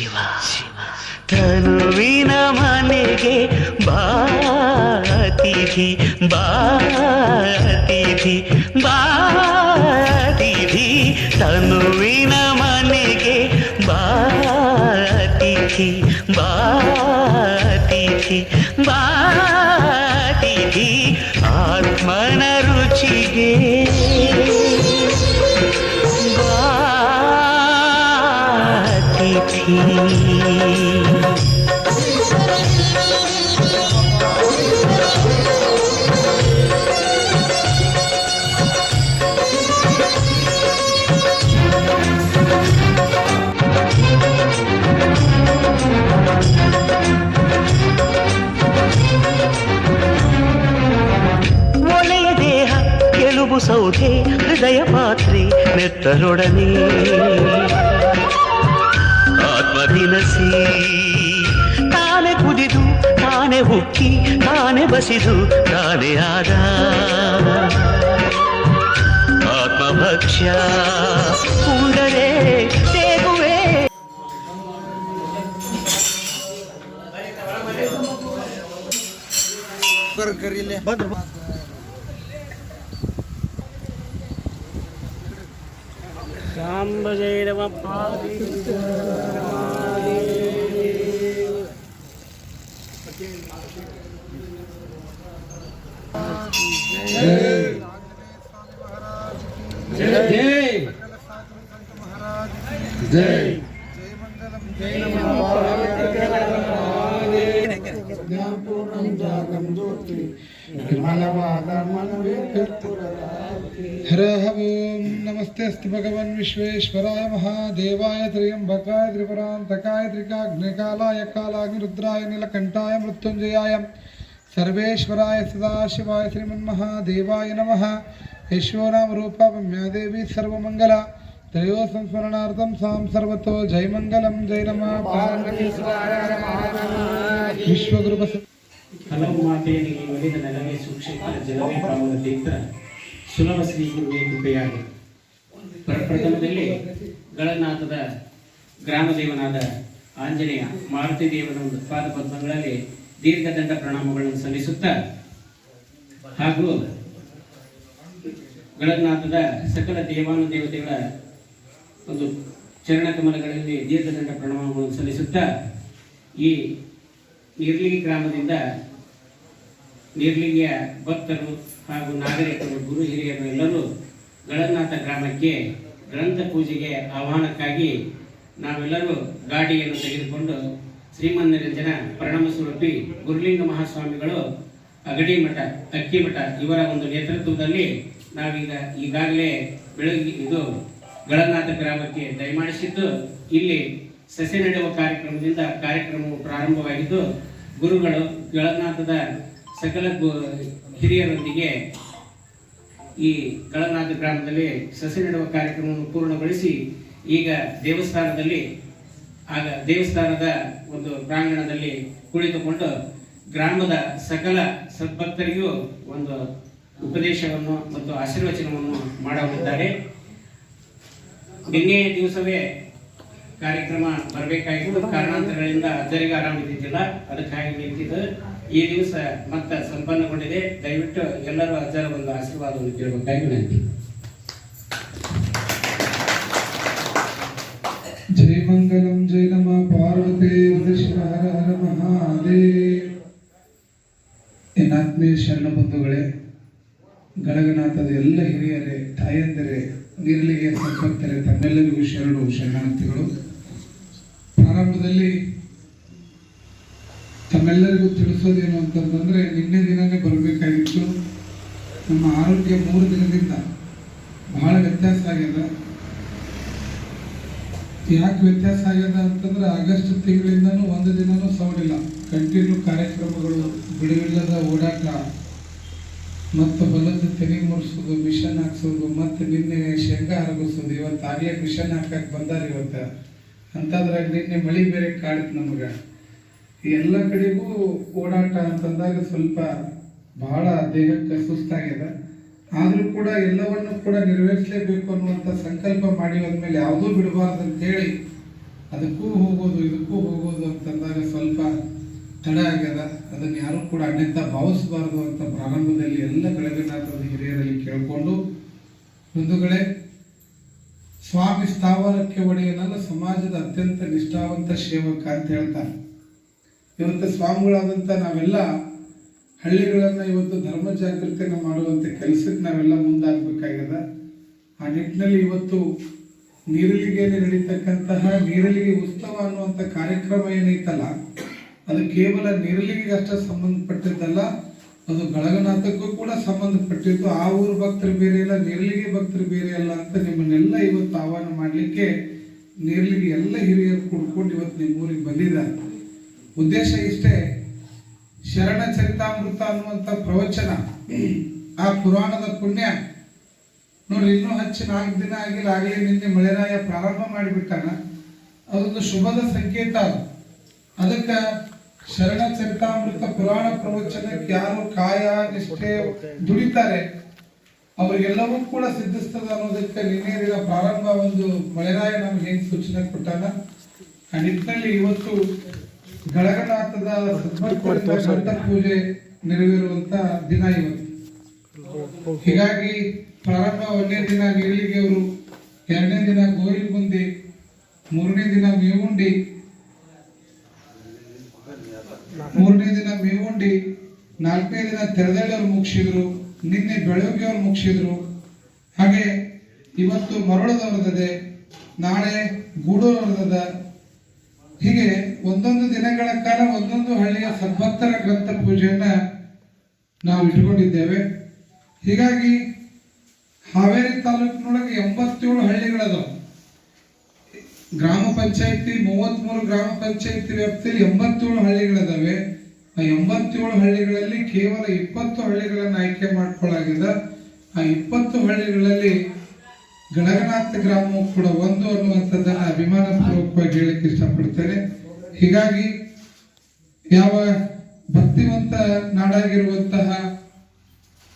ಶಿವ ಶಿವ ತನುವಿನ ಮನೆಗೆ ಬಾತಿಥಿ ಬಾತಿಥಿ ಬಾತಿಥಿ ತನುವಿನ ಮನೆಗೆ ಬಾತಿಥಿ ಬಾತಿಥಿ ಬಾತಿಥಿ ಒಲೆಯ ದೇಹ ಎಲುಬು ಸೌಧೆ ಹೃದಯ ಪಾತ್ರೆ ನೆತ್ತರೊಡನೆ ಆತ್ಮದಿನಸಿ ತಾನೆ ಕುದಿದು ತಾನೆ ಹುಕ್ಕಿ ತಾನೆ ಬಸಿದು ತಾನೇ ಆದ ಆತ್ಮಭಕ್ಷ್ಯ ಉಂಡರೆ ತೇಗುವೆ ಸಾಂಬ ಜೈರವ ಪಾದಿ त्र्यम्बकाय त्रिपुरान्तकाय त्रिकाग्निकालाय कालाग्निरुद्राय नीलकण्ठाय मृत्युञ्जयाय सर्वेश्वराय सदाशिवाय श्रीमन्महादेवाय नमः यशो नाम रूपापम्या देवी सर्वमङ्गला त्रयो संस्मरणार्थं सां सर्वतो जयमङ्गलं जय नमः विश्वगुरुपस ಹಲವು ಮಾತೆಯರಿಗೆ ಒಲಿದ ನೆಲವೇ ಸುಕ್ಷೇತ್ರ ಜಲವೇ ಪಾವನ ತೀರ್ಥ ಸುಲಭ ಶ್ರೀ ಗುರುವೇ ಕೃಪೆಯಾಗಿ ಪ್ರಪ್ರಥಮದಲ್ಲಿ ಗಳನಾಥದ ಗ್ರಾಮದೇವನಾದ ಆಂಜನೇಯ ಮಾರುತಿ ದೇವನ ಒಂದು ಪಾದ ಪದ್ಮಗಳಲ್ಲಿ ದೀರ್ಘದಂಡ ಪ್ರಣಾಮಗಳನ್ನು ಸಲ್ಲಿಸುತ್ತಾ ಹಾಗೂ ಗಳಗನಾಥದ ಸಕಲ ದೇವಾನುದೇವತೆಗಳ ಒಂದು ಚರಣ ಕಮಲಗಳಲ್ಲಿ ದೀರ್ಘದಂಡ ಪ್ರಣಾಮಗಳನ್ನು ಸಲ್ಲಿಸುತ್ತಾ ಈ ನಿರ್ಲಿಗಿ ಗ್ರಾಮದಿಂದ ನಿರ್ಲಿಂಗಿಯ ಭಕ್ತರು ಹಾಗೂ ನಾಗರಿಕರು, ಗುರು ಹಿರಿಯರು ಎಲ್ಲರೂ ಗಳಗನಾಥ ಗ್ರಾಮಕ್ಕೆ ಗ್ರಂಥ ಪೂಜೆಗೆ ಆಹ್ವಾನಕ್ಕಾಗಿ ನಾವೆಲ್ಲರೂ ಗಾಡಿಯನ್ನು ತೆಗೆದುಕೊಂಡು ಶ್ರೀಮನ್ನಿರಂಜನ ಪ್ರಣಮ ಸ್ವರೂಪಿ ಗುರುಲಿಂಗ ಮಹಾಸ್ವಾಮಿಗಳು ಅಗಡಿ ಮಠ, ಅಕ್ಕಿ ಮಠ ಇವರ ಒಂದು ನೇತೃತ್ವದಲ್ಲಿ ನಾವೀಗ ಈಗಾಗಲೇ ಬೆಳಗ್ಗೆ ಇದು ಗಳನಾಥ ಗ್ರಾಮಕ್ಕೆ ದಯಮಾಡಿಸಿದ್ದು, ಇಲ್ಲಿ ಸಸಿ ನೆಡುವ ಕಾರ್ಯಕ್ರಮದಿಂದ ಕಾರ್ಯಕ್ರಮವು ಪ್ರಾರಂಭವಾಗಿದ್ದು, ಗುರುಗಳು ಗಳನಾಥದ ಸಕಲ ಹಿರಿಯರೊಂದಿಗೆ ಈ ಗಳನಾಥ ಗ್ರಾಮದಲ್ಲಿ ಸಸಿ ನೆಡುವ ಕಾರ್ಯಕ್ರಮವನ್ನು ಪೂರ್ಣಗೊಳಿಸಿ ಈಗ ದೇವಸ್ಥಾನದಲ್ಲಿ, ಆಗ ದೇವಸ್ಥಾನದ ಒಂದು ಪ್ರಾಂಗಣದಲ್ಲಿ ಕುಳಿತುಕೊಂಡು ಗ್ರಾಮದ ಸಕಲ ಸದ್ಭಕ್ತರಿಗೂ ಒಂದು ಉಪದೇಶವನ್ನು ಮತ್ತು ಆಶೀರ್ವಚನವನ್ನು ಮಾಡಲಿದ್ದಾರೆ. ನಿನ್ನೆ ದಿವಸವೇ ಕಾರ್ಯಕ್ರಮ ಬರಬೇಕಾಗಿತ್ತು ಕಾರಣಾಂತರಗಳಿಂದ ಅಜ್ಜರಿಗೆ ಆರಾಮಿದ್ದಿಲ್ಲ ಅದಕ್ಕಾಗಿ ನಿಂತಿದ್ದು. ಈ ದಿವಸ ಮತ್ತೆ ಸಂಪನ್ನಗೊಂಡಿದೆ. ದಯವಿಟ್ಟು ಎಲ್ಲರೂ ಅಜ್ಜರ ಒಂದು ಆಶೀರ್ವಾದವನ್ನು ಕೇಳಬೇಕಾಗಿ ವಿನಂತಿ. ಗಳಗನಾಥದ ಎಲ್ಲ ಹಿರಿಯರೇ, ತಾಯಂದರೇ, ನೀರಲಿಗೆ ಸಂಪರ್ಕರೆ ತಮ್ಮೆಲ್ಲರಿಗೂ ಶರಣು ಶರಣಾರ್ಥಿಗಳು. ಪ್ರಾರಂಭದಲ್ಲಿ ತಮ್ಮೆಲ್ಲರಿಗೂ ತಿಳಿಸೋದೇನು ಅಂತಂದ್ರೆ, ನಿನ್ನೆ ದಿನನೇ ಬರಬೇಕಾಗಿತ್ತು. ನಮ್ಮ ಆರೋಗ್ಯ ಮೂರು ದಿನದಿಂದ ಬಹಳ ವ್ಯತ್ಯಾಸ ಆಗ್ಯದ. ಯಾಕೆ ವ್ಯತ್ಯಾಸ ಆಗ್ಯದ ಅಂತಂದ್ರೆ, ಆಗಸ್ಟ್ ತಿಂಗಳಿಂದನೂ ಒಂದು ದಿನನೂ ಸೌಡಿಲ್ಲ. ಕಂಟಿನ್ಯೂ ಕಾರ್ಯಕ್ರಮಗಳು ಬಿಡುವಿಲ್ಲದ ಓಡಾಟ. ಮತ್ತು ಹೊಲದ ತೆನೆ ಮುರಿಸೋದು ಮಿಷನ್ ಹಾಕ್ಸೋದು ಮತ್ತು ನಿನ್ನೆ ಶೇಂಗಾ ಹರಗಿಸೋದು ಇವತ್ತು ಆಗ್ಲೇ ಮಿಷನ್ ಹಾಕಕ್ಕೆ ಬಂದಾರ ಇವತ್ತು. ಅಂಥದ್ರಾಗ ನಿನ್ನೆ ಮಳೆ ಬೇರೆ ಕಾಡಿತ್ತು ನಮಗೆ. ಎಲ್ಲ ಕಡೆಗೂ ಓಡಾಟ ಅಂತಂದಾಗ ಸ್ವಲ್ಪ ಬಹಳ ದೇಹಕ್ಕೆ ಸುಸ್ತಾಗಿದೆ ಆದರೂ ಕೂಡ ಎಲ್ಲವನ್ನು ಕೂಡ ನೆರವೇರಿಸಲೇಬೇಕು ಅನ್ನುವಂಥ ಸಂಕಲ್ಪ ಮಾಡಿ ಹೋದ್ಮೇಲೆ ಯಾವುದೂ ಬಿಡಬಾರ್ದು ಅಂತೇಳಿ ಅದಕ್ಕೂ ಹೋಗೋದು, ಇದಕ್ಕೂ ಹೋಗೋದು ಅಂತಂದಾಗ ಸ್ವಲ್ಪ ತಡ ಆಗ್ಯದ, ಅದನ್ನು ಯಾರೂ ಕೂಡ ಅನ್ಯಂತ ಭಾವಿಸಬಾರದು ಅಂತ ಪ್ರಾರಂಭದಲ್ಲಿ ಎಲ್ಲ ಬೆಳಗನಾಥದ ಹಿರಿಯರಲ್ಲಿ ಕೇಳಿಕೊಂಡು, ಬಂಧುಗಳೇ, ಸ್ವಾಮಿ ಸ್ಥಾವರಕ್ಕೆ ಒಡೆಯನಲ್ಲ ಸಮಾಜದ ಅತ್ಯಂತ ನಿಷ್ಠಾವಂತ ಸೇವಕ ಅಂತ ಹೇಳ್ತಾರೆ. ಇವತ್ತು ಸ್ವಾಮಿಗಳಾದಂಥ ನಾವೆಲ್ಲ ಹಳ್ಳಿಗಳನ್ನು ಇವತ್ತು ಧರ್ಮ ಜಾಗೃತಿಯನ್ನು ಮಾಡುವಂಥ ಕೆಲಸಕ್ಕೆ ನಾವೆಲ್ಲ ಮುಂದಾಗಬೇಕಾಗ್ಯದ. ಆ ನಿಟ್ಟಿನಲ್ಲಿ ಇವತ್ತು ನೀರಲಿಗೆಯಲ್ಲಿ ನಡೀತಕ್ಕಂತಹ ನೀರಲಿಗೆ ಉತ್ಸವ ಅನ್ನುವಂಥ ಕಾರ್ಯಕ್ರಮ ಏನೈತಲ್ಲ ಅದು ಕೇವಲ ನೀರಲಿಗೆಗೆ ಅಷ್ಟೇ ಸಂಬಂಧಪಟ್ಟಿದ್ದಲ್ಲ, ಅದು ಬೆಳಗನಾಥಕ್ಕೂ ಕೂಡ ಸಂಬಂಧಪಟ್ಟಿದ್ದು ಆ ಊರು ಭಕ್ತರು ಬೇರೆ ಇಲ್ಲ ನೆರಳಿಗೆ ಭಕ್ತರು ಬೇರೆ ಅಲ್ಲ ಅಂತ ನಿಮ್ಮನ್ನೆಲ್ಲ ಇವತ್ತು ಆಹ್ವಾನ ಮಾಡಲಿಕ್ಕೆ ನೆರಳಿಗೆ ಎಲ್ಲ ಹಿರಿಯರು ಕೂಡ್ಕೊಂಡು ಇವತ್ತು ನಿಮ್ಮ ಊರಿಗೆ ಬಂದಿದ್ದಾರೆ. ಉದ್ದೇಶ ಇಷ್ಟೇ, ಶರಣ ಚರಿತಾಮೃತ ಅನ್ನುವಂಥ ಪ್ರವಚನ, ಆ ಪುರಾಣದ ಪುಣ್ಯ. ನೋಡ್ರಿ, ಇನ್ನೂ ಹಚ್ಚಿ ನಾಲ್ಕು ದಿನ ಆಗಿಲ್ಲ, ಆಗಲೇ ನಿನ್ನೆ ಮಳೆರಾಯ ಪ್ರಾರಂಭ ಮಾಡಿಬಿಟ್ಟಾನ. ಅದೊಂದು ಶುಭದ ಸಂಕೇತ ಅದು. ಅದಕ್ಕೆ ಶರಣ ಚರಿತಾಮೃತ ಪುರಾಣ ಪ್ರವಚನಕ್ಕೆ ಯಾರು ಕಾಯ ನಿಷ್ಠೆ ದುಡಿತಾರೆ, ಅವರಿಗೆಲ್ಲವೂ ಕೂಡ ಸಿದ್ಧಿಸ್ತದ ಅನ್ನೋದಕ್ಕೆ ನಿನ್ನೆ ದಿನ ಪ್ರಾರಂಭ ಒಂದು ಮಳೆರಾಯ ನಮ್ಗೆ ಏನ್ ಸೂಚನೆ ಕೊಟ್ಟಾನ? ಆ ನಿಟ್ಟಿನಲ್ಲಿ ಇವತ್ತು ಗಳಗನಾಥದ ಸಂತ ಪೂಜೆ ನೆರವೇರುವಂತ ದಿನ ಇವತ್ತು. ಹೀಗಾಗಿ ಪ್ರಾರಂಭ ಒಂದನೇ ದಿನ ನೀಲಿಗೆ ಅವರು ಎರಡನೇ ದಿನ ಗೋರಿ ಮೂರನೇ ದಿನ ಮೇವುಂಡಿ ಮೂರನೇ ದಿನ ಮೇವುಂಡಿ, ನಾಲ್ಕನೇ ದಿನ ತೆರೆದಳ್ಳವರು ಮುಗಿಸಿದ್ರು, ನಿನ್ನೆ ಬೆಳಗ್ಗೆ ಅವ್ರು ಮುಗಿಸಿದ್ರು. ಹಾಗೆ ಇವತ್ತು ಮರಳದವ್ರದದೆ ನಾಳೆ ಗೂಡೂರವ್ರದದ ಹೀಗೆ ಒಂದೊಂದು ದಿನಗಳ ಕಾಲ ಒಂದೊಂದು ಹಳ್ಳಿಯ ಸದ್ಭಕ್ತರ ಗ್ರಂಥ ಪೂಜೆಯನ್ನ ನಾವು ಇಟ್ಕೊಂಡಿದ್ದೇವೆ. ಹೀಗಾಗಿ ಹಾವೇರಿ ತಾಲೂಕಿನೊಳಗೆ ಎಂಬತ್ತೇಳು ಹಳ್ಳಿಗಳದಾವ. ಗ್ರಾಮ ಪಂಚಾಯತಿ, ಮೂವತ್ಮೂರು ಗ್ರಾಮ ಪಂಚಾಯತಿ ವ್ಯಾಪ್ತಿಯಲ್ಲಿ ಎಂಬತ್ತೇಳು ಹಳ್ಳಿಗಳಿದಾವೆ. ಆ ಎಂಬತ್ತೇಳು ಹಳ್ಳಿಗಳಲ್ಲಿ ಕೇವಲ ಇಪ್ಪತ್ತು ಹಳ್ಳಿಗಳನ್ನು ಆಯ್ಕೆ ಮಾಡ್ಕೊಳ್ಳಾಗಿದೆ ಆ ಇಪ್ಪತ್ತು ಹಳ್ಳಿಗಳಲ್ಲಿ ಗಣಗನಾಥ ಗ್ರಾಮವು ಕೂಡ ಒಂದು ಅನ್ನುವಂಥದ್ದನ್ನ ಅಭಿಮಾನ ಪೂರ್ವಕವಾಗಿ ಹೇಳಕ್ಕೆ ಇಷ್ಟಪಡ್ತೇನೆ. ಹೀಗಾಗಿ ಯಾವ ಭಕ್ತಿವಂತ ನಾಡಾಗಿರುವಂತಹ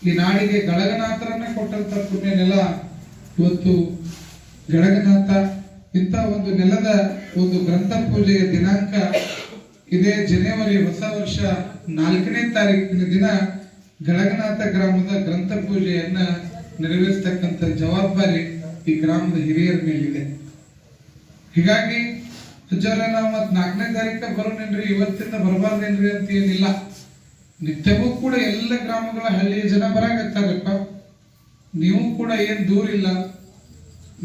ಈ ನಾಡಿಗೆ ಗಣಗನಾಥರನ್ನೇ ಕೊಟ್ಟಂತ ಪುಣ್ಯನೆಲ್ಲ ಇವತ್ತು ಗಳಗನಾಥ ಇಂಥ ಒಂದು ನೆಲದ ಒಂದು ಗ್ರಂಥ ಪೂಜೆಯ ದಿನಾಂಕ ಇದೇ ಜನವರಿ ಹೊಸ ವರ್ಷ ನಾಲ್ಕನೇ ತಾರೀಕಿನ ದಿನ ಗಳಗನಾಥ ಗ್ರಾಮದ ಗ್ರಂಥ ಪೂಜೆಯನ್ನ ನೆರವೇರಿಸ್ತಕ್ಕಂಥ ಜವಾಬ್ದಾರಿ ಈ ಗ್ರಾಮದ ಹಿರಿಯರ ಮೇಲಿದೆ. ಹೀಗಾಗಿ ಅಜ್ಜರ ನಾವು ಮತ್ ನಾಲ್ಕನೇ ತಾರೀಕ ಬರೋಣನ್ರಿ, ಇವತ್ತಿಂದ ಬರಬಾರ್ದೇನ್ರಿ ಅಂತ ಏನಿಲ್ಲ. ನಿತ್ಯವೂ ಕೂಡ ಎಲ್ಲ ಗ್ರಾಮಗಳ ಹಳ್ಳಿಯ ಜನ ಬರಾಕತ್ತಾರಪ್ಪ. ನೀವು ಕೂಡ ಏನ್ ದೂರ ಇಲ್ಲ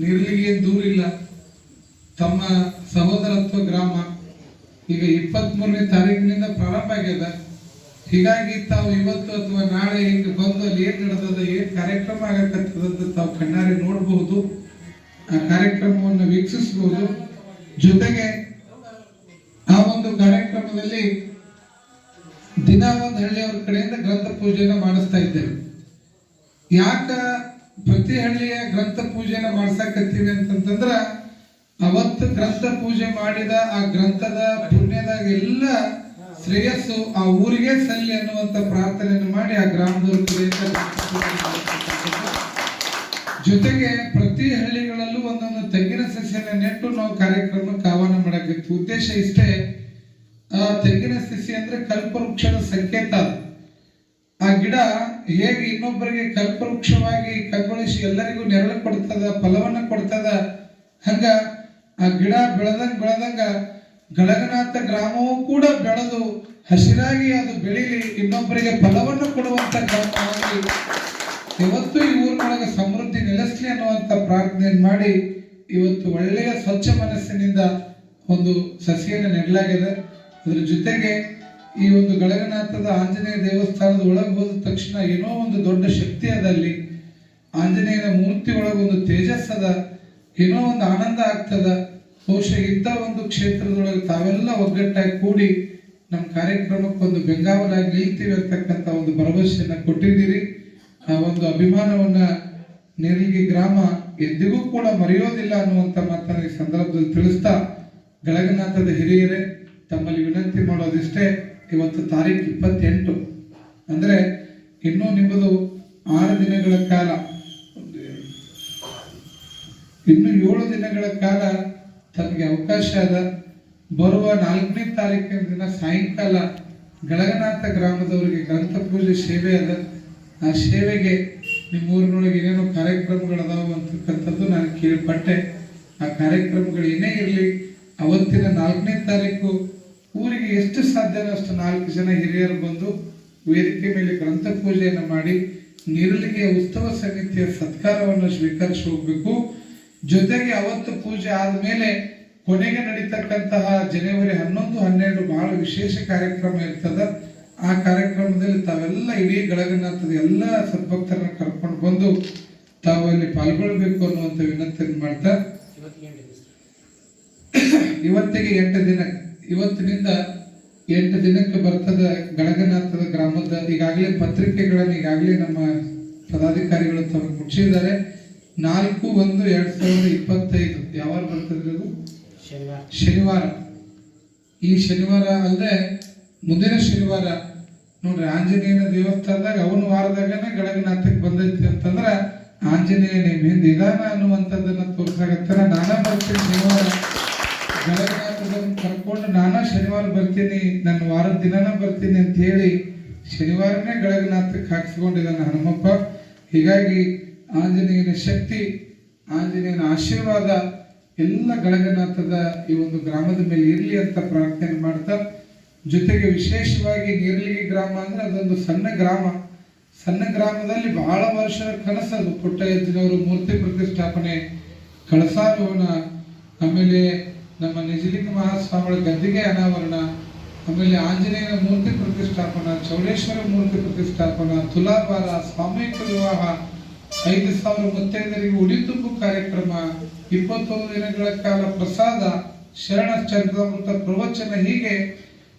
ನಿರ್ಲಿಗೆ ಏನ್ ದೂರ ಇಲ್ಲ ತಮ್ಮ ಸಹೋದರತ್ವ ಗ್ರಾಮ ಈಗ ಇಪ್ಪತ್ತ್ ಮೂರನೇ ತಾರೀಕಿನಿಂದ ಪ್ರಾರಂಭ ಆಗ್ಯದ ಹೀಗಾಗಿ ತಾವು ಇವತ್ತು ಅಥವಾ ನಾಳೆ ಹಿಂಗೆ ಬಂದು ಅಲ್ಲಿ ಏನ್ ನಡೆದದ, ಏನ್ ಕಾರ್ಯಕ್ರಮ ಆಗಕತ್ತದ ಅಂತ ತಾವು ಕಣ್ಣಾರೆ ನೋಡಬಹುದು. ಆ ಕಾರ್ಯಕ್ರಮವನ್ನು ವೀಕ್ಷಿಸಬಹುದು. ಜೊತೆಗೆ ಆ ಒಂದು ಕಾರ್ಯಕ್ರಮದಲ್ಲಿ ದಿನ ಒಂದು ಹಳ್ಳಿಯವ್ರ ಕಡೆಯಿಂದ ಗ್ರಂಥ ಪೂಜೆನ ಮಾಡಿಸ್ತಾ ಇದ್ದೇವೆ. ಯಾಕ ಪ್ರತಿ ಹಳ್ಳಿಯ ಗ್ರಂಥ ಪೂಜೆನ ಮಾಡಿಸಕತ್ತೀವಿ ಅಂತಂತಂದ್ರ ಅವತ್ತು ಗ್ರಂಥ ಪೂಜೆ ಮಾಡಿದ, ಆ ಗ್ರಂಥದ ಪುಣ್ಯದಾಗ ಎಲ್ಲ ಶ್ರೇಯಸ್ಸು ಆ ಊರಿಗೆ ಸಲ್ಲಿ ಅನ್ನುವಂತ ಪ್ರಾರ್ಥನೆಯನ್ನು ಮಾಡಿ ಆ ಗ್ರಾಮದವರು. ಜೊತೆಗೆ ಪ್ರತಿ ಹಳ್ಳಿಗಳಲ್ಲೂ ಒಂದೊಂದು ತೆಂಗಿನ ಸಸಿಯನ್ನ ನೆಟ್ಟು ನಾವು ಕಾರ್ಯಕ್ರಮಕ್ಕೆ ಆಹ್ವಾನ ಮಾಡಕ್ಕೆ ಉದ್ದೇಶ ಇಷ್ಟೇ, ಆ ತೆಂಗಿನ ಸಸಿ ಅಂದ್ರೆ ಕಲ್ಪವೃಕ್ಷದ ಸಂಕೇತ. ಆ ಗಿಡ ಹೇಗೆ ಇನ್ನೊಬ್ಬರಿಗೆ ಕಲ್ಪವೃಕ್ಷವಾಗಿ ಕಂಗೊಳಿಸಿ ಎಲ್ಲರಿಗೂ ನೆರಳು ಕೊಡ್ತದ, ಫಲವನ್ನು ಕೊಡ್ತದ, ಹಂಗ ಆ ಗಿಡ ಬೆಳೆದಂಗ ಬೆಳೆದಂಗ ಗಳಗನಾಥ ಗ್ರಾಮವೂ ಕೂಡ ಬೆಳೆದು ಹಸಿರಾಗಿ ಅದು ಬೆಳೀಲಿ. ಇನ್ನೊಬ್ಬರಿಗೆ ಫಲವನ್ನು ಕೊಡುವಂತ ಗ್ರಾಮವಾಗಿ ಇವತ್ತು ಈ ಊರಿನೊಳಗೆ ಸಮೃದ್ಧಿ ನೆಲೆಸಲಿ ಅನ್ನುವಂತ ಪ್ರಾರ್ಥನೆಯನ್ನು ಮಾಡಿ ಇವತ್ತು ಒಳ್ಳೆಯ ಸ್ವಚ್ಛ ಮನಸ್ಸಿನಿಂದ ಒಂದು ಸಸಿಯನ್ನು ನೆಡಲಾಗಿದೆ. ಅದರ ಜೊತೆಗೆ ಈ ಒಂದು ಗಳಗನಾಥದ ಆಂಜನೇಯ ದೇವಸ್ಥಾನದ ಒಳಗೆ ಹೋದ ತಕ್ಷಣ ಏನೋ ಒಂದು ದೊಡ್ಡ ಶಕ್ತಿ ಅದಲ್ಲಿ. ಆಂಜನೇಯನ ಮೂರ್ತಿ ಒಳಗೆ ಒಂದು ತೇಜಸ್ ಅದ. ಏನೋ ಒಂದು ಆನಂದ ಆಗ್ತದ. ಬಹುಶಃ ಇಂಥ ಒಂದು ಕ್ಷೇತ್ರದೊಳಗೆ ತಾವೆಲ್ಲ ಒಗ್ಗಟ್ಟಾಗಿ ಕೂಡಿ ನಮ್ಮ ಕಾರ್ಯಕ್ರಮಕ್ಕೆ ಒಂದು ಬೆಂಗಾವಲಾಗಿ ನಿಲ್ತೀವಿ ಅಂತಕ್ಕಂಥ ಒಂದು ಭರವಸೆಯನ್ನು ಕೊಟ್ಟಿದ್ದೀರಿ. ಆ ಒಂದು ಅಭಿಮಾನವನ್ನ ನೆರಿಗೆ ಗ್ರಾಮ ಎಂದಿಗೂ ಕೂಡ ಮರೆಯೋದಿಲ್ಲ ಅನ್ನುವಂಥ ಮಾತನ್ನ ಈ ಸಂದರ್ಭದಲ್ಲಿ ತಿಳಿಸ್ತಾ ಗಳಗನಾಥದ ಹಿರಿಯರೇ, ತಮ್ಮಲ್ಲಿ ವಿನಂತಿ ಮಾಡೋದಿಷ್ಟೇ ಇವತ್ತು ತಾರೀಕು ಇಪ್ಪತ್ತೆಂಟು. ಅಂದರೆ ಇನ್ನೂ ನಿಮ್ಮದು ಆರು ದಿನಗಳ ಕಾಲ ಇನ್ನು ಏಳು ದಿನಗಳ ಕಾಲ ತಮಗೆ ಅವಕಾಶ ಅದ. ಬರುವ ನಾಲ್ಕನೇ ತಾರೀಕಿನ ದಿನ ಸಾಯಂಕಾಲ ಗಳಗನಾಥ ಗ್ರಾಮದವರಿಗೆ ಗ್ರಂಥ ಪೂಜೆ ಸೇವೆ ಅದ. ಆ ಸೇವೆಗೆ ನಿಮ್ಮ ಊರಿನೊಳಗೆ ಕಾರ್ಯಕ್ರಮಗಳು ಅದಾವ ಅಂತಕ್ಕಂಥದ್ದು ನಾನು ಕೇಳ್ಪಟ್ಟೆ. ಆ ಕಾರ್ಯಕ್ರಮಗಳು ಏನೇ ಇರಲಿ, ಅವತ್ತಿನ ನಾಲ್ಕನೇ ತಾರೀಕು ಊರಿಗೆ ಎಷ್ಟು ಸಾಧ್ಯನೋ ಅಷ್ಟು ನಾಲ್ಕು ಜನ ಹಿರಿಯರು ಬಂದು ವೇದಿಕೆ ಮೇಲೆ ಗ್ರಂಥ ಪೂಜೆಯನ್ನು ಮಾಡಿ ನೀರಲಿಗೆ ಉತ್ಸವ ಸಮಿತಿಯ ಸತ್ಕಾರವನ್ನು ಸ್ವೀಕರಿಸಿ ಹೋಗ್ಬೇಕು. ಜೊತೆಗೆ ಅವತ್ತು ಪೂಜೆ ಆದ್ಮೇಲೆ ಕೊನೆಗೆ ನಡೀತಕ್ಕಂತಹ ಜನವರಿ ಹನ್ನೊಂದು, ಹನ್ನೆರಡು ಬಹಳ ವಿಶೇಷ ಕಾರ್ಯಕ್ರಮ ಇರ್ತದ. ಆ ಕಾರ್ಯಕ್ರಮದಲ್ಲಿ ತಾವೆಲ್ಲ ಇಡೀ ಗಳಗನಾಥದ ಎಲ್ಲ ಸದ್ಭಕ್ತರನ್ನ ಕರ್ಕೊಂಡು ಬಂದು ತಾವು ಅಲ್ಲಿ ಪಾಲ್ಗೊಳ್ಬೇಕು ಅನ್ನುವಂಥ ವಿನಂತಿಯನ್ನು ಮಾಡ್ತಾ, ಇವತ್ತಿಗೆ ಎಂಟು ದಿನ, ಇವತ್ತಿನಿಂದ ಎಂಟು ದಿನಕ್ಕೆ ಬರ್ತದ ಗಳಗನಾಥದ ಗ್ರಾಮದ ಈಗಾಗಲೇ ಪತ್ರಿಕೆಗಳನ್ನು ಈಗಾಗಲೇ ನಮ್ಮ ಪದಾಧಿಕಾರಿಗಳು ತಮಗೆ ಮುಟ್ಟಿಸಿದ್ದಾರೆ. ನಾಲ್ಕು ಒಂದು ಎರಡ್ ಸಾವಿರದ ಇಪ್ಪತ್ತೈದು. ಯಾವಾಗ ಬರ್ತದ್ರಿ ಅದು? ಶನಿವಾರ. ಈ ಶನಿವಾರ ಅಲ್ಲದೆ ಮುಂದಿನ ಶನಿವಾರ. ನೋಡ್ರಿ ಆಂಜನೇಯನ ದೇವಸ್ಥಾನದಾಗ ಅವನ ವಾರದಾಗನೇ ಗಡಗನಾಥಕ್ಕೆ ಬಂದೈತಿ ಅಂತಂದ್ರ ಆಂಜನೇಯ ನಿಮ್ ಹಿಂದೆ ಇದಾನ ಅನ್ನುವಂಥದ್ದನ್ನ ತೋರ್ಸಾಕತ್ತಾರ ನಾನಾ ಬರ್ತೀನಿ ಶನಿವಾರ. ಗಡಗನಾಥದನ್ನು ಕರ್ಕೊಂಡು ನಾನಾ ಶನಿವಾರ ಬರ್ತೀನಿ ನನ್ನ ವಾರದ ದಿನನ ಬರ್ತೀನಿ ಅಂತ ಹೇಳಿ ಶನಿವಾರನೇ ಗಳಗನಾಥಕ್ಕೆ ಹಾಕ್ಸ್ಕೊಂಡಿದ್ದಾನೆ ಹನುಮಪ್ಪ. ಹೀಗಾಗಿ ಆಂಜನೇಯನ ಶಕ್ತಿ, ಆಂಜನೇಯನ ಆಶೀರ್ವಾದ ಎಲ್ಲ ಗಳಗನಾಥದ ಈ ಒಂದು ಗ್ರಾಮದ ಮೇಲೆ ಇರಲಿ ಅಂತ ಪ್ರಾರ್ಥನೆ ಮಾಡ್ತಾ, ಜೊತೆಗೆ ವಿಶೇಷವಾಗಿ ನೀರ್ಲಿಗಿ ಗ್ರಾಮ ಅಂದ್ರೆ ಅದೊಂದು ಸಣ್ಣ ಗ್ರಾಮ. ಸಣ್ಣ ಗ್ರಾಮದಲ್ಲಿ ಬಹಳ ವರ್ಷದ ಕನಸದು ಪುಟ್ಟ ಎತ್ತಿನವರು ಮೂರ್ತಿ ಪ್ರತಿಷ್ಠಾಪನೆ ಕಳಸಾರೋಹಣ ಆಮೇಲೆ ನಮ್ಮ ನಿಜಲಿಂಗ ಮಹಾಸ್ವಾಮಿಗಳ ಗದ್ದಿಗೆ ಅನಾವರಣ, ಆಮೇಲೆ ಆಂಜನೇಯನ ಮೂರ್ತಿ ಪ್ರತಿಷ್ಠಾಪನ, ಚೌಡೇಶ್ವರ ಮೂರ್ತಿ ಪ್ರತಿಷ್ಠಾಪನ, ತುಲಾಭಾರ, ಸ್ವಾಮೀಕ ವಿವಾಹ ಐದು ಸಾವಿರ ಮುತ್ತೈದರಿಗೆ ಉಡಿ ತುಂಬು ಕಾರ್ಯಕ್ರಮ, ಇಪ್ಪತ್ತೊಂದು ದಿನಗಳ ಕಾಲ ಪ್ರಸಾದ, ಶರಣ ಚರಿತಾಮೃತ ಪ್ರವಚನ, ಹೀಗೆ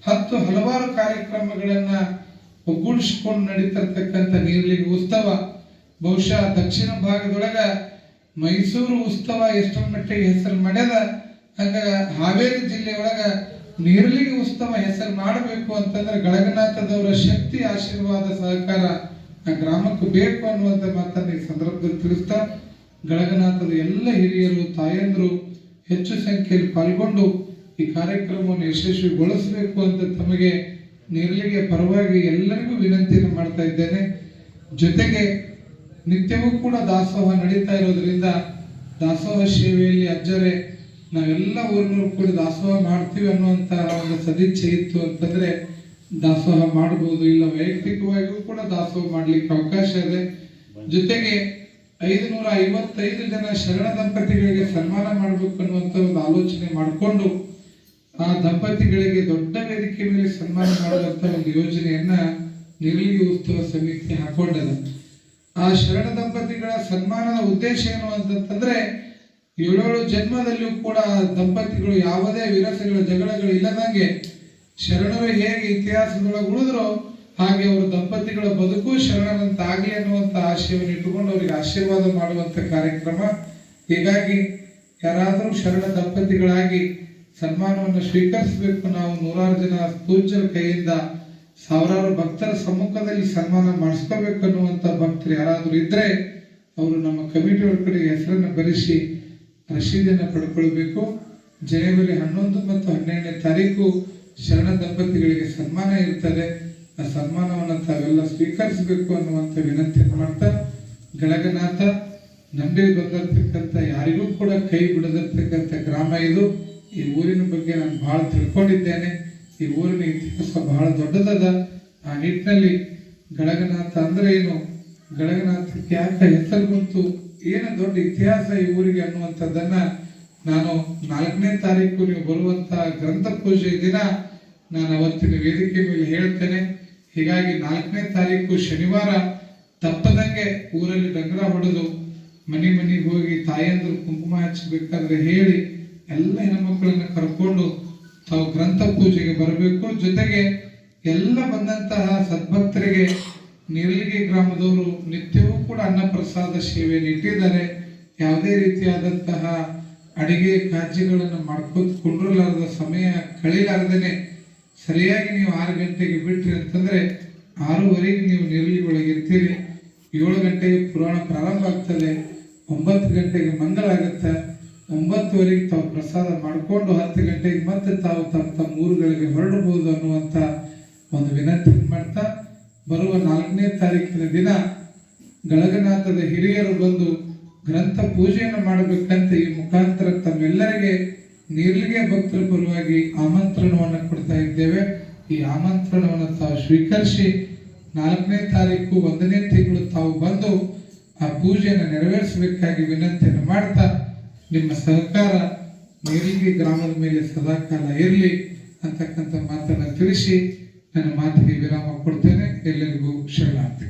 ಹತ್ತು ಹಲವಾರು ಕಾರ್ಯಕ್ರಮಗಳನ್ನ ಒಗ್ಗೂಡಿಸಿಕೊಂಡು ನಡೀತಿರ್ತಕ್ಕಂಥ ನೀರ್ಲಿಗೆ ಉತ್ಸವ. ಬಹುಶಃ ದಕ್ಷಿಣ ಭಾಗದೊಳಗ ಮೈಸೂರು ಉತ್ಸವ ಎಷ್ಟರ ಮಟ್ಟಿಗೆ ಹೆಸರು ಮಾಡ್ಯದ, ಹಂಗ ಹಾವೇರಿ ಜಿಲ್ಲೆಯೊಳಗ ನೀರ್ಲಿಗೆ ಉತ್ಸವ ಹೆಸರು ಮಾಡಬೇಕು ಅಂತಂದ್ರೆ ಗಳಗನಾಥದವರ ಶಕ್ತಿ, ಆಶೀರ್ವಾದ, ಸಹಕಾರ ಆ ಗ್ರಾಮಕ್ಕೂ ಬೇಕು ಅನ್ನುವಂಥ ಮಾತನ್ನ ಈ ಸಂದರ್ಭದಲ್ಲಿ ತಿಳಿಸ್ತಾ ಗಳಗನಾಥದ ಎಲ್ಲ ಹಿರಿಯರು, ತಾಯಂದರು ಹೆಚ್ಚು ಸಂಖ್ಯೆಯಲ್ಲಿ ಪಾಲ್ಗೊಂಡು ಈ ಕಾರ್ಯಕ್ರಮವನ್ನು ಯಶಸ್ವಿಗೊಳಿಸಬೇಕು ಅಂತ ತಮಗೆ ನಿರ್ಲಿಗೆ ಪರವಾಗಿ ಎಲ್ಲರಿಗೂ ವಿನಂತಿಯನ್ನು ಮಾಡ್ತಾ ಇದ್ದೇನೆ. ಜೊತೆಗೆ ನಿತ್ಯವೂ ಕೂಡ ದಾಸೋಹ ನಡೀತಾ ಇರೋದ್ರಿಂದ ದಾಸೋಹ ಸೇವೆಯಲ್ಲಿ ಅಜ್ಜರೆ ನಾವೆಲ್ಲ ಊರಿನೂ ಕೂಡ ದಾಸೋಹ ಮಾಡ್ತೀವಿ ಅನ್ನುವಂತ ಒಂದು ಸದಿಚ್ಛೆ ಇತ್ತು ಅಂತಂದ್ರೆ ದಾಸೋಹ ಮಾಡಬಹುದು ಇಲ್ಲ ವೈಯಕ್ತಿಕವಾಗಿಯೂ ಕೂಡ ದಾಸೋಹ ಮಾಡ್ಲಿಕ್ಕೆ ಅವಕಾಶ ಇದೆ. ಜೊತೆಗೆ ಐದುನೂರ ಐವತ್ತೈದು ಜನ ಶರಣ ದಂಪತಿಗಳಿಗೆ ಸನ್ಮಾನ ಮಾಡಬೇಕು ಅನ್ನುವಂತ ಒಂದು ಆಲೋಚನೆ ಮಾಡಿಕೊಂಡು ಆ ದಂಪತಿಗಳಿಗೆ ದೊಡ್ಡ ವೇದಿಕೆ ಮೇಲೆ ಸನ್ಮಾನ ಮಾಡುವಂತ ಒಂದು ಯೋಜನೆಯನ್ನ ನಿರ್ಲಿಗಿ ಉತ್ಸವ ಸಮಿತಿ ಹಾಕೊಂಡದ. ಆ ಶರಣ ದಂಪತಿಗಳ ಸನ್ಮಾನದ ಉದ್ದೇಶ ಏನು ಅಂತಂತಂದ್ರೆ ಏಳೇಳು ಜನ್ಮದಲ್ಲಿಯೂ ಕೂಡ ದಂಪತಿಗಳು ಯಾವುದೇ ವಿರಸಗಳ ಜಗಳಗಳು ಇಲ್ಲದಂಗೆ ಶರಣರು ಹೇಗೆ ಇತಿಹಾಸದೊಳಗೆ ಉಳಿದ್ರು ಹಾಗೆ ಅವರ ದಂಪತಿಗಳ ಬದುಕು ಶರಣರಂತಾಗಲಿ ಅನ್ನುವಂತ ಆಶಯವನ್ನು ಇಟ್ಟುಕೊಂಡು ಅವರಿಗೆ ಆಶೀರ್ವಾದ ಮಾಡುವಂತ ಕಾರ್ಯಕ್ರಮ. ಹೀಗಾಗಿ ಯಾರಾದರೂ ಶರಣ ದಂಪತಿಗಳಾಗಿ ಸನ್ಮಾನವನ್ನು ಸ್ವೀಕರಿಸಬೇಕು ನಾವು ನೂರಾರು ಜನ ಪೂಜ್ಯರ ಕೈಯಿಂದ ಸಾವಿರಾರು ಭಕ್ತರ ಸಮ್ಮುಖದಲ್ಲಿ ಸನ್ಮಾನ ಮಾಡಿಸ್ಕೋಬೇಕು ಅನ್ನುವಂತ ಭಕ್ತರು ಯಾರಾದರೂ ಇದ್ದರೆ ಅವರು ನಮ್ಮ ಕಮಿಟಿಯವ್ರ ಕಡೆ ಹೆಸರನ್ನು ಬರೆಸಿ ರಶೀದಿಯನ್ನು ಪಡ್ಕೊಳ್ಬೇಕು. ಜನವರಿ ಹನ್ನೊಂದು ಮತ್ತು ಹನ್ನೆರಡನೇ ತಾರೀಕು ಶರಣ ದಂಪತಿಗಳಿಗೆ ಸನ್ಮಾನ ಇರ್ತದೆ ಆ ಸನ್ಮಾನವನ್ನು ತಾವೆಲ್ಲ ಸ್ವೀಕರಿಸಬೇಕು ಅನ್ನುವಂಥ ವಿನಂತಿಯನ್ನು ಮಾಡ್ತಾ, ಗಳಗನಾಥ ನಂಬಿ ಬಂದಿರತಕ್ಕಂಥ ಯಾರಿಗೂ ಕೂಡ ಕೈ ಬಿಡದಿರ್ತಕ್ಕಂಥ ಗ್ರಾಮ ಇದು. ಈ ಊರಿನ ಬಗ್ಗೆ ನಾನು ಬಹಳ ತಿಳ್ಕೊಂಡಿದ್ದೇನೆ. ಈ ಊರಿನ ಇತಿಹಾಸ ಬಹಳ ದೊಡ್ಡದದ. ಆ ನಿಟ್ಟಿನಲ್ಲಿ ಗಳಗನಾಥ ಅಂದ್ರೆ ಏನು? ಗಳಗನಾಥಕ್ಕೆ ಯಾಕೆ ಹೆಸರು ಬಂತು? ಏನು ದೊಡ್ಡ ಇತಿಹಾಸ ಈ ಊರಿಗೆ ಅನ್ನುವಂಥದ್ದನ್ನ ನಾನು ನಾಲ್ಕನೇ ತಾರೀಕು ನೀವು ಬರುವಂತ ಗ್ರಂಥ ಪೂಜೆ ದಿನ ನಾನು ಅವತ್ತಿನ ವೇದಿಕೆ ಮೇಲೆ ಹೇಳ್ತೇನೆ. ಹೀಗಾಗಿ ನಾಲ್ಕನೇ ತಾರೀಕು ಶನಿವಾರ ತಪ್ಪದಂಗೆ ಊರಲ್ಲಿ ಡಂಗರ ಹೊಡೆದು ಮನೆ ಮನೆಗೆ ಹೋಗಿ ತಾಯಂದ್ರು ಕುಂಕುಮ ಹಚ್ಚಬೇಕಾದ್ರೆ ಹೇಳಿ ಎಲ್ಲ ಹೆಣ್ಮಕ್ಳನ್ನ ಕರ್ಕೊಂಡು ತಾವು ಗ್ರಂಥ ಪೂಜೆಗೆ ಬರಬೇಕು. ಜೊತೆಗೆ ಎಲ್ಲ ಬಂದಂತಹ ಸದ್ಭಕ್ತರಿಗೆ ನೀರ್ಲಿಗೆ ಗ್ರಾಮದವರು ನಿತ್ಯವೂ ಕೂಡ ಅನ್ನ ಪ್ರಸಾದ ಸೇವೆಯನ್ನು ಇಟ್ಟಿದ್ದಾರೆ. ಯಾವುದೇ ರೀತಿಯಾದಂತಹ ಅಡಿಗೆ ಕಾರ್ಯಗಳನ್ನು ಮಾಡ್ಕೋತ ಕುಂಡ್ರಲಾರದ ಸಮಯ ಕಳೀಲಾರ್ದೇನೆ ಸರಿಯಾಗಿ ನೀವು ಆರು ಗಂಟೆಗೆ ಬಿಟ್ರಿ ಅಂತಂದ್ರೆ ಆರೂವರೆಗೆ ನೀವು ನೀರ್ಲಿ ಒಳಗೆ ಇರ್ತೀರಿ. ಏಳು ಗಂಟೆಗೆ ಪುರಾಣ ಪ್ರಾರಂಭ ಆಗ್ತದೆ, ಒಂಬತ್ತು ಗಂಟೆಗೆ ಮಂಗಳ ಆಗುತ್ತೆ, ಒಂಬತ್ತುವರೆಗೆ ತಾವು ಪ್ರಸಾದ ಮಾಡಿಕೊಂಡು ಹತ್ತು ಗಂಟೆಗೆ ಮತ್ತೆ ತಾವು ತಮ್ಮ ತಮ್ಮ ಊರುಗಳಿಗೆ ಹೊರಡಬಹುದು ಅನ್ನುವಂಥ ಒಂದು ವಿನಂತಿ ಮಾಡ್ತಾ ಬರುವ ನಾಲ್ಕನೇ ತಾರೀಕಿನ ದಿನ ಗಳಗನಾಥದ ಹಿರಿಯರು ಬಂದು ಗ್ರಂಥ ಪೂಜೆಯನ್ನು ಮಾಡಬೇಕಂತ ಈ ಮುಖಾಂತರ ತಮ್ಮೆಲ್ಲರಿಗೆ ನೀರ್ಲಿಗೆ ಭಕ್ತರ ಪರವಾಗಿ ಆಮಂತ್ರಣವನ್ನು ಕೊಡ್ತಾ ಇದ್ದೇವೆ. ಈ ಆಮಂತ್ರಣವನ್ನು ತಾವು ಸ್ವೀಕರಿಸಿ ನಾಲ್ಕನೇ ತಾರೀಕು ಒಂದನೇ ತಿಂಗಳು ತಾವು ಬಂದು ಆ ಪೂಜೆಯನ್ನು ನೆರವೇರಿಸಬೇಕಾಗಿ ವಿನಂತಿಯನ್ನು ಮಾಡ್ತಾ ನಿಮ್ಮ ಸಹಕಾರ ನೀರಿಗೆ ಗ್ರಾಮದ ಮೇಲೆ ಸದಾಕಾಲ ಇರಲಿ ಅಂತಕ್ಕಂಥ ಮಾತನ್ನು ತಿಳಿಸಿ ನನ್ನ ಮಾತಿಗೆ ವಿರಾಮ ಕೊಡ್ತೇನೆ. ಎಲ್ಲರಿಗೂ ಶರಣಾರ್ಥಿ.